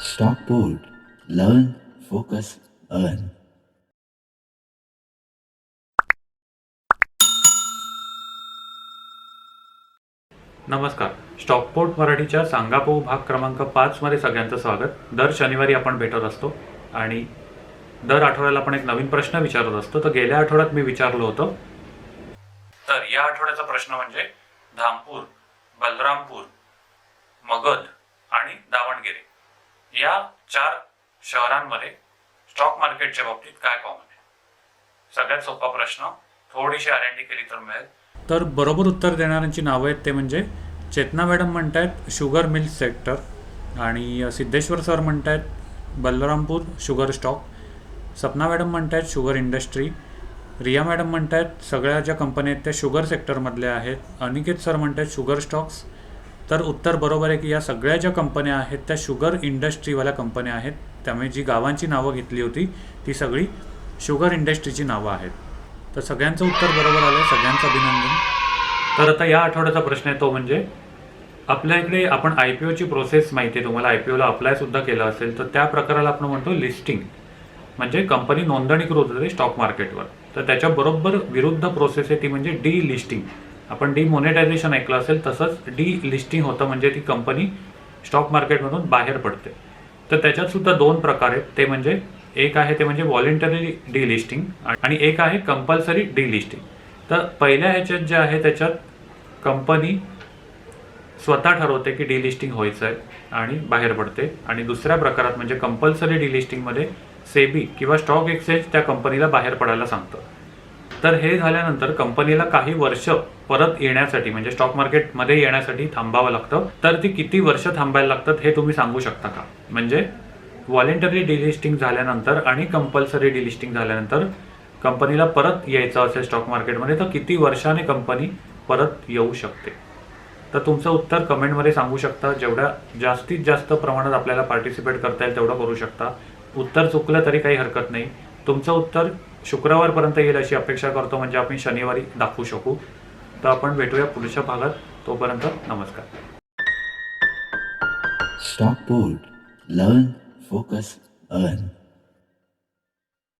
Stop board learn focus earn नमस्कार. Stockport मराठीच्या सांगापो भाग क्रमांक पाचमध्ये सगळ्यांचं स्वागत. दर शनिवारी आपण भेटत असतो आणि दर आठवड्याला आपण एक नवीन प्रश्न विचारत असतो. तर गेल्या आठवड्यात मी विचारलं होतं. तर या आठवड्याचा प्रश्न म्हणजे धामपूर बलरामपूर मगध आणि दावणगिरी. या चार शहरांमध्ये स्टॉक मार्केटच्या बाबतीत काय कॉमन आहे? सगळ्यात सोपा प्रश्न थोडीशी आर एन डी केली तर मिळेल. तर बरोबर उत्तर देणाऱ्यांची नावं आहेत ते म्हणजे चेतना मॅडम म्हणतायत शुगर मिल सेक्टर आणि सिद्धेश्वर सर म्हणतायत Balrampur sugar stock Sapna madam म्हणतायत शुगर इंडस्ट्री रिया मॅडम म्हणतायत सगळ्या ज्या कंपन्या आहेत त्या शुगर सेक्टरमधल्या आहेत. अनिकेत सर म्हणतायत शुगर स्टॉक्स तर उत्तर बरोबर आहे की या सगळ्या ज्या कंपन्या आहेत त्या शुगर इंडस्ट्रीवाल्या कंपन्या आहेत त्यामुळे जी गावांची नावं घेतली होती ती सगळी शुगर इंडस्ट्रीची नावं आहेत. तर सगळ्यांचं उत्तर बरोबर आलं सगळ्यांचं अभिनंदन. तर आता या आठवड्याचा प्रश्न आहे तो म्हणजे आपल्या इकडे आपण आय पी ओची प्रोसेस माहिती आहे तुम्हाला आय पी ओला अप्लायसुद्धा केलं असेल तर त्या प्रकाराला आपण म्हणतो लिस्टिंग म्हणजे कंपनी नोंदणीकृत होते स्टॉक मार्केटवर तर त्याच्याबरोबर विरुद्ध प्रोसेस आहे ती म्हणजे डी लिस्टिंग आपण डी मोनेटायझेशन ऐकलं असेल तसंच डी लिस्टिंग होतं म्हणजे ती कंपनी स्टॉक मार्केटमधून बाहेर पडते. तर त्याच्यात सुद्धा दोन प्रकार आहेत. ते म्हणजे एक आहे ते म्हणजे व्हॉलेंटरी डी लिस्टिंग आणि एक आहे कंपल्सरी डी लिस्टिंग तर पहिल्या ह्याच्यात जे आहे त्याच्यात कंपनी स्वतः ठरवते की डिलिस्टिंग व्हायचं आहे आणि बाहेर पडते. आणि दुसऱ्या प्रकारात म्हणजे कंपल्सरी डिलिस्टिंगमध्ये सेबी किंवा स्टॉक एक्सचेंज त्या कंपनीला बाहेर पडायला सांगतं. तर हे झाल्यानंतर कंपनीला काही वर्ष परत येण्यासाठी म्हणजे स्टॉक मार्केटमध्ये येण्यासाठी थांबावं लागतं. तर ती किती वर्ष थांबायला लागतात हे तुम्ही सांगू शकता का? म्हणजे व्हॉलेंटरी डिलिस्टिंग झाल्यानंतर आणि कंपल्सरी डिलिस्टिंग झाल्यानंतर कंपनीला परत यायचं असेल स्टॉक मार्केटमध्ये तर किती वर्षाने कंपनी परत येऊ शकते? तर तुमचं उत्तर कमेंटमध्ये सांगू शकता. जेवढ्या जास्तीत जास्त प्रमाणात आपल्याला पार्टिसिपेट करता येईल तेवढं करू शकता. उत्तर चुकलं तरी काही हरकत नाही. तुमचं उत्तर शुक्रवारपर्यंत येईल अशी अपेक्षा करतो म्हणजे आपण शनिवारी दाखवू शकू. तर आपण भेटूया पुढच्या भागात. तोपर्यंत नमस्कार. Stock board learn focus earn